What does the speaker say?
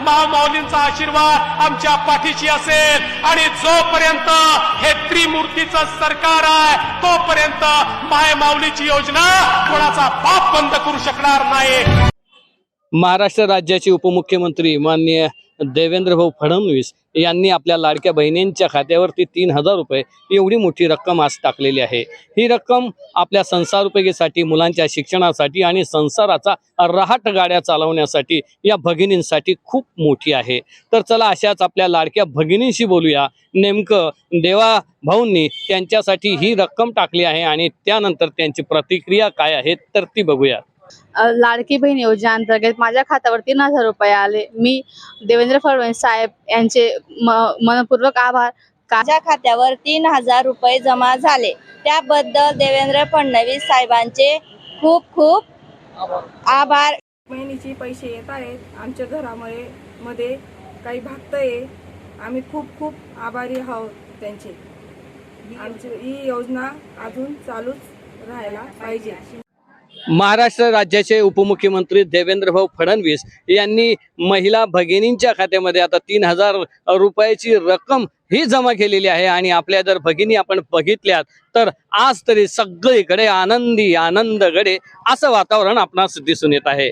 महामौलींचा आशीर्वाद आमच्या पाठीशी असेल. आणि जोपर्यंत हे त्रिमूर्तीचं सरकार आहे तोपर्यंत माय माऊलीची योजना कोणाचा बाप बंद करू शकणार नाही. महाराष्ट्र राज्याचे उपमुख्यमंत्री माननीय देवेंद्रभाऊ फडणवीस यांनी आपल्या लाडक्या बहिणींच्या खात्यावरती तीन हजार रुपये एवढी मोठी रक्कम आज टाकलेली आहे. ही रक्कम आपल्या संसार उपयोगीसाठी मुलांच्या शिक्षणासाठी आणि संसाराचा रहाट गाड्या चालवण्यासाठी या भगिनींसाठी खूप मोठी आहे. तर चला अशाच आपल्या लाडक्या भगिनींशी बोलूया. नेमकं देवा भाऊंनी त्यांच्यासाठी ही रक्कम टाकली आहे आणि त्यानंतर त्यांची प्रतिक्रिया काय आहे तर ती बघूया लाडकी बहीण योजना अंतर्गत माझ्या खात्यावर तीन हजार रुपये आले. मी देवेंद्र फडणवीस साहेब यांचे म- मनपूर्वक आभार. माझ्या खात्यावर तीन हजार रुपये जमा झाले. त्याबद्दल देवेंद्र फडणवीस साहेबांचे खूप खूप आभार. बहिणीचे पैसे येत आहेत. आमच्या घरामुळे मध्ये काही भागतंय. आम्ही खूप खूप आभारी आहोत त्यांचे. आमची ही योजना अजून चालूच राहायला पाहिजे. महाराष्ट्र राज्याचे उपमुख्यमंत्री देवेंद्र भाऊ फडणवीस यांनी महिला भगिनींच्या खात्यामध्ये आता तीन हजार रुपयाची रक्कम ही जमा केलेली आहे आणि आपल्या जर भगिनी आपण बघितल्यात तर आज तरी सगळीकडे आनंदी आनंदकडे असं वातावरण आपणास दिसून येत आहे.